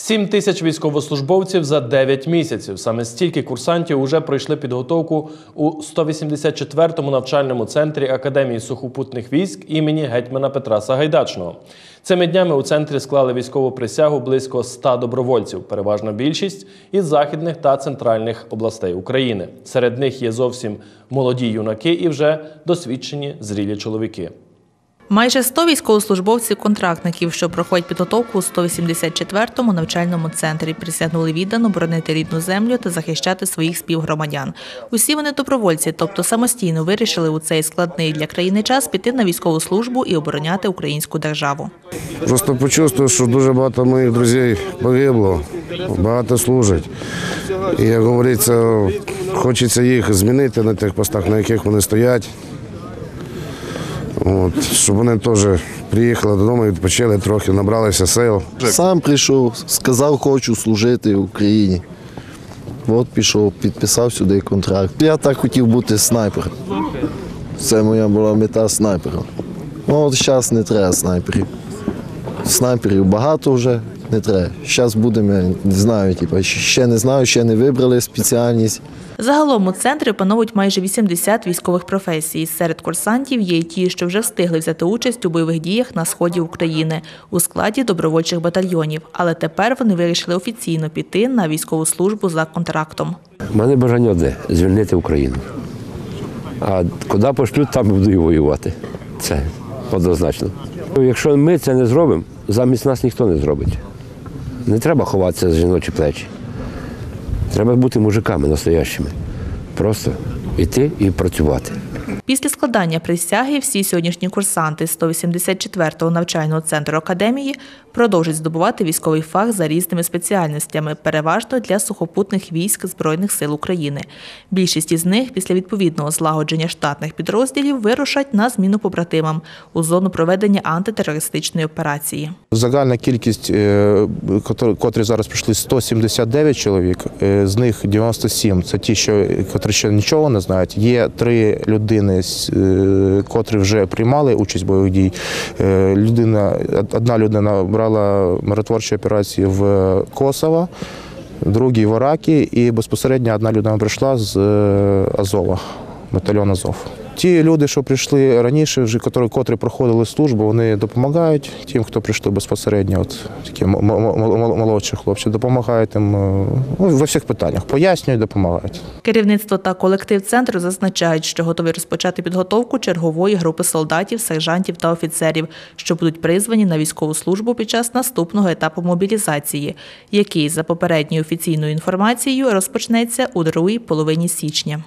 7 тисяч військовослужбовців за 9 місяців. Саме стільки курсантів уже пройшли підготовку у 184-му навчальному центрі Академії сухопутних військ імені гетьмана Петра Сагайдачного. Цими днями у центрі склали військову присягу близько 100 добровольців, переважна більшість із західних та центральних областей України. Серед них є зовсім молоді юнаки і вже досвідчені зрілі чоловіки. Майже 100 військовослужбовців-контрактників, що проходять підготовку у 184-му навчальному центрі, присягнули віддано боронити рідну землю та захищати своїх співгромадян. Усі вони добровольці, тобто самостійно вирішили у цей складний для країни час піти на військову службу і обороняти українську державу. Просто почувствував, що дуже багато моїх друзів погибло, багато служать. І, як говориться, хочеться їх змінити на тих постах, на яких вони стоять. От, щоб вони теж приїхали додому, відпочили трохи, набралися сил. Сам прийшов, сказав, хочу служити в Україні. От пішов, підписав сюди контракт. Я так хотів бути снайпером. Це моя була мета снайпером. Ну, от зараз не треба снайперів. Снайперів багато вже не треба. Зараз будемо, я не знаю, типу, ще не знаю, ще не вибрали спеціальність. Загалом у центрі опановують майже 80 військових професій. Серед курсантів є й ті, що вже встигли взяти участь у бойових діях на сході України у складі добровольчих батальйонів. Але тепер вони вирішили офіційно піти на військову службу за контрактом. У мене бажання одне звільнити Україну. А куди пошлють, там буду і воювати. Це однозначно. Якщо ми це не зробимо, замість нас ніхто не зробить. Не треба ховатися за жіночі плечі. Треба бути мужиками настоящими. Просто йти і працювати. Після складання присяги всі сьогоднішні курсанти 184-го навчального центру академії продовжать здобувати військовий фах за різними спеціальностями, переважно для сухопутних військ Збройних сил України. Більшість із них після відповідного злагодження штатних підрозділів вирушать на зміну побратимам у зону проведення антитерористичної операції. Загальна кількість, е, котр- котрі зараз прийшли 179 чоловік, е, з них 97 – це ті, що котрі ще нічого не знають. Є три людини, котрі вже приймали участь в бойових дій. Е, Людина, одна людина брала миротворчі операції в Косово, другі в Іракі, і безпосередньо одна людина прийшла з е, Азова, батальйон Азов. Ті люди, що прийшли раніше, вже котрі, котрі проходили службу, вони допомагають тим, хто прийшли безпосередньо, от такі молодші хлопці, допомагають їм е, ну, во всіх питаннях, пояснюють, допомагають. Керівництво та колектив центру зазначають, що готові розпочати підготовку чергової групи солдатів, сержантів та офіцерів, що будуть призвані на військову службу під час наступного етапу мобілізації, який за попередньою офіційною інформацією розпочнеться у другій половині січня.